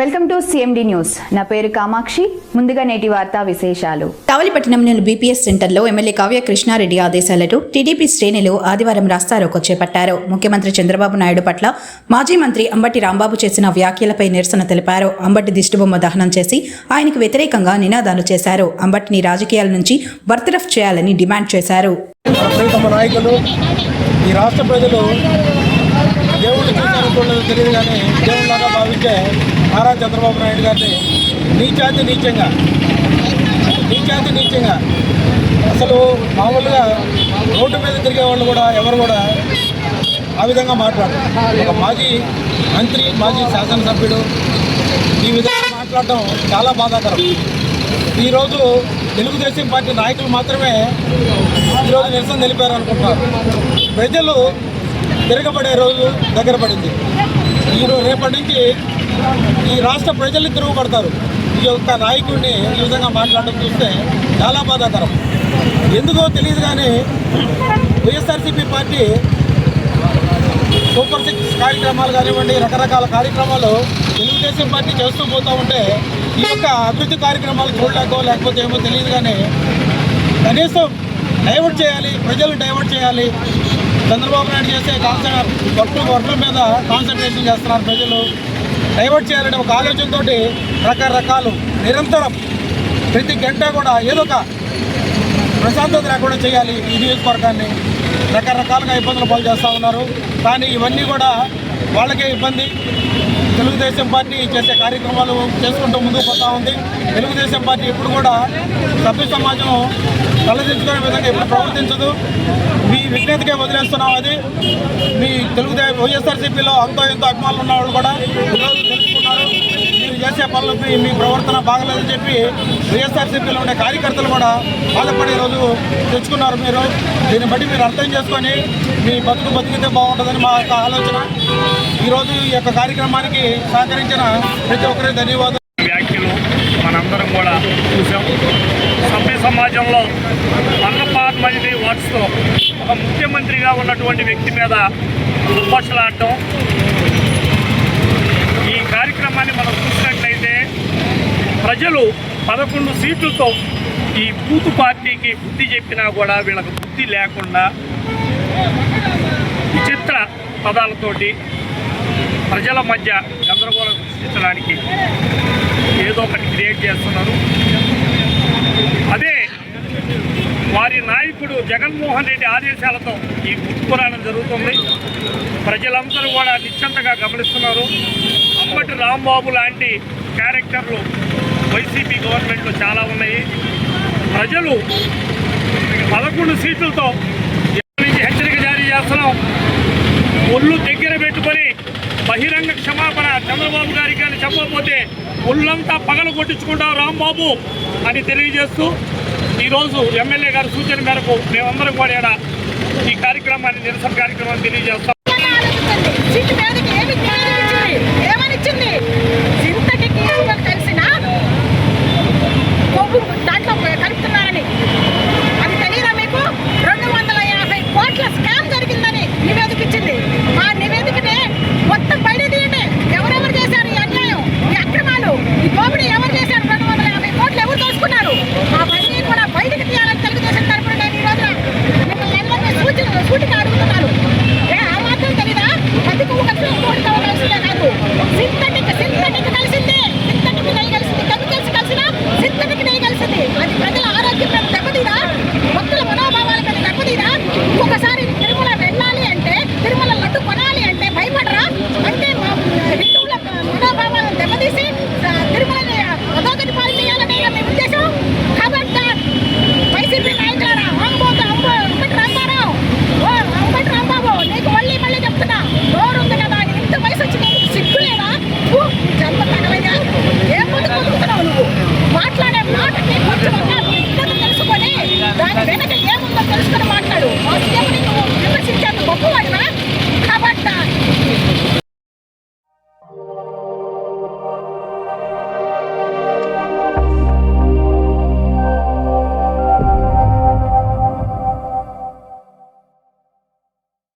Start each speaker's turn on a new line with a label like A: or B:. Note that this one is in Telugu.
A: Welcome to CMD news. నా పేరు కామాక్షి. ముందుగా నేటి వార్తా విశేషాలు.
B: కావలిపట్నంలోని బీపీఎస్ సెంటర్లో ఎమ్మెల్యే కావ్య కృష్ణారెడ్డి ఆదేశాలతో టీడీపీ శ్రేణులు ఆదివారం రాస్తారోకో చేపట్టారు. ముఖ్యమంత్రి చంద్రబాబు నాయుడు పట్ల మాజీ మంత్రి అంబటి రాంబాబు చేసిన వ్యాఖ్యలపై నిరసన తెలిపారు. అంబటి దిష్టిబొమ్మ దహనం చేసి ఆయనకు వ్యతిరేకంగా నినాదాలు చేశారు. అంబటిని రాజకీయాల నుంచి బర్తరఫ్ చేయాలని డిమాండ్ చేశారు.
C: ప్రీతమ నాయకులు ఈ రాష్ట్ర ప్రజలు దేవుడిని చూసారో చూడలేదో తెలియదు కానీ దేవుడిలాగా భావించే నారా చంద్రబాబు నాయుడు గారిని నీచాతి నీచంగా నీచాతి నీచంగా. అసలు మామూలుగా రోడ్డు మీద తిరిగే వాళ్ళు కూడా ఎవరు కూడా ఆ విధంగా మాట్లాడరు. ఒక మాజీ మంత్రి మాజీ శాసనసభ్యుడు ఈ విధంగా మాట్లాడటం చాలా బాధాకరం. ఈరోజు తెలుగుదేశం పార్టీ నాయకులు మాత్రమే ఈరోజు నిరసన తెలిపారు అనుకుంటున్నారు ప్రజలు తిరగబడే రోజు దగ్గర పడింది. ఈరోజు రేపటి నుంచి ఈ రాష్ట్ర ప్రజలు తిరుగుపడతారు ఈ యొక్క నాయకుడిని ఈ విధంగా మాట్లాడడం చూస్తే చాలా బాధాకరం. ఎందుకో తెలియదు కానీ వైఎస్ఆర్సీపీ పార్టీ సూపర్ సిక్స్ కార్యక్రమాలు కానివ్వండి రకరకాల కార్యక్రమాలు తెలుగుదేశం పార్టీ చేస్తూ పోతూ ఉంటే ఈ యొక్క అభివృద్ధి కార్యక్రమాలు చూడలేకో లేకపోతే ఏమో తెలియదు కానీ కనీసం డైవర్ట్ చేయాలి ప్రజలు డైవర్ట్ చేయాలి చంద్రబాబు నాయుడు చేసే కాన్సెప్ట్ వర్క్ వర్క్ల మీద కాన్సన్ట్రేషన్ చేస్తున్నారు ప్రజలు. డైవర్ట్ చేయాలంటే ఒక ఆలోచనతోటి రకరకాలు నిరంతరం ప్రతి గంట కూడా ఏదో ఒక ప్రశాంతత లేకుండా చేయాలి ఈ నియోజకవర్గాన్ని. రకరకాలుగా ఇబ్బందులు పాలు చేస్తూ ఉన్నారు. కానీ ఇవన్నీ కూడా వాళ్ళకే ఇబ్బంది. తెలుగుదేశం పార్టీ చేసే కార్యక్రమాలు చేసుకుంటూ ముందుకు పోతా ఉంది. తెలుగుదేశం పార్టీ ఎప్పుడు కూడా సభ్య సమాజం తలదించుకునే విధంగా ఎప్పుడు ప్రవర్తించదు. మీ విజ్ఞతకే వదిలేస్తున్నాం అది. మీ తెలుగుదేశం వైఎస్ఆర్సీపీలో అంతో ఎంతో అభిమానులు ఉన్న వాళ్ళు కూడా ఈరోజు మీరు చేసే పనులకి మీ ప్రవర్తన బాగలేదని చెప్పి వైఎస్ఆర్సీపీలో ఉండే కార్యకర్తలు కూడా బాధపడే రోజు తెచ్చుకున్నారు. మీరు దీన్ని బట్టి మీరు అర్థం చేసుకొని మీ బతుకు బతికితే బాగుంటుందని మా యొక్క ఆలోచన. ఈరోజు ఈ యొక్క కార్యక్రమానికి సహకరించిన ప్రతి ఒక్కరికి ధన్యవాదాలు.
D: వ్యాఖ్యలు మనందరం కూడా చూసాం సభ్య సమాజంలో అన్నపాత్మని వాట్స్తో ఒక ముఖ్యమంత్రిగా ఉన్నటువంటి వ్యక్తి మీద విమర్శలాడటం కార్యక్రమాన్ని మనం చూసినట్లయితే ప్రజలు పదకొండు సీట్లతో ఈ బూత్ పార్టీకి బుద్ధి చెప్పినా కూడా వీళ్ళకు బుద్ధి లేకుండా విచిత్ర పదాలతోటి ప్రజల మధ్య గందరగోళం సృష్టించడానికి ఏదో ఒకటి క్రియేట్ చేస్తున్నారు. అదే వారి నాయకుడు జగన్మోహన్ రెడ్డి ఆదేశాలతో ఈ పురాణం జరుగుతుంది. ప్రజలందరూ కూడా నిశ్చంతగా గమనిస్తున్నారు. అప్పటి రాంబాబు లాంటి క్యారెక్టర్లు వైసీపీ గవర్నమెంట్లో చాలా ఉన్నాయి. ప్రజలు పదకొండు సీట్లతో నుంచి హెచ్చరిక జారీ చేస్తున్నాం? ఒళ్ళు దగ్గర పెట్టుకొని బహిరంగ క్షమాపణ చంద్రబాబు గారికి అని చెప్పకపోతే ఒళ్ళంతా పగలు కొట్టించుకుంటాం రాంబాబు అని తెలియజేస్తూ ఈరోజు ఎమ్మెల్యే గారి సూచన మేరకు మేమందరం కూడా ఈ కార్యక్రమాన్ని నిరసన కార్యక్రమాన్ని తెలియజేస్తాం.